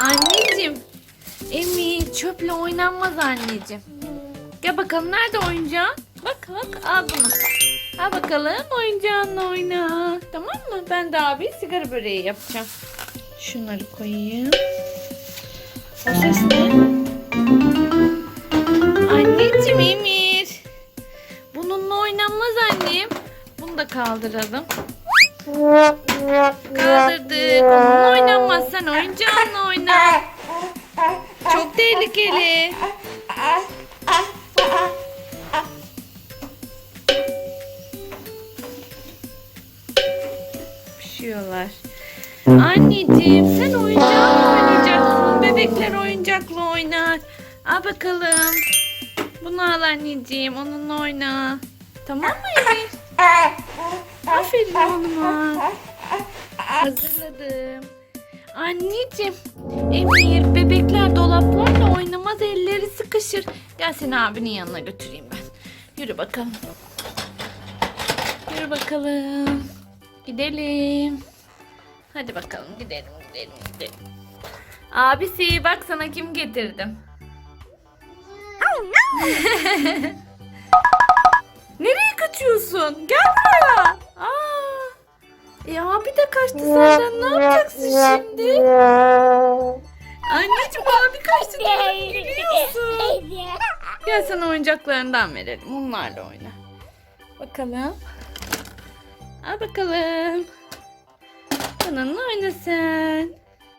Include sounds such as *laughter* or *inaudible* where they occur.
Anneciğim. Emi çöple oynanmaz anneciğim. Gel bakalım nerede oyuncağın? Bak bak al bunu. Al bakalım oyuncağınla oyna. Tamam mı? Ben de abi sigara böreği yapacağım. Şunları koyayım. O ses ne? Anneciğim Emir. Bununla oynanmaz annem. Bunu da kaldıralım. Sen oyuncağınla oyna. Çok tehlikeli. Pişiyorlar. Anneciğim sen oyuncakla oynayacaksın. Bebekler oyuncakla oynar. Al bakalım. Bunu al anneciğim. Onunla oyna. Tamam mı Emir? Aferin oğluma. Hazırladım. Anneciğim. Emir bebekler dolaplarla oynamaz elleri sıkışır. Gel seni abinin yanına götüreyim ben. Yürü bakalım. Yürü bakalım. Gidelim. Hadi bakalım gidelim gidelim gidelim. Abisi bak sana kim getirdim. *laughs* Nereye kaçıyorsun? Gel Kaçtı senden. Ne yapacaksın şimdi? Anneciğim abi kaçtı. Nereye gidiyorsun? Gel sana oyuncaklarından verelim. Onlarla oyna. Bakalım. Al bakalım. Bununla oyna sen.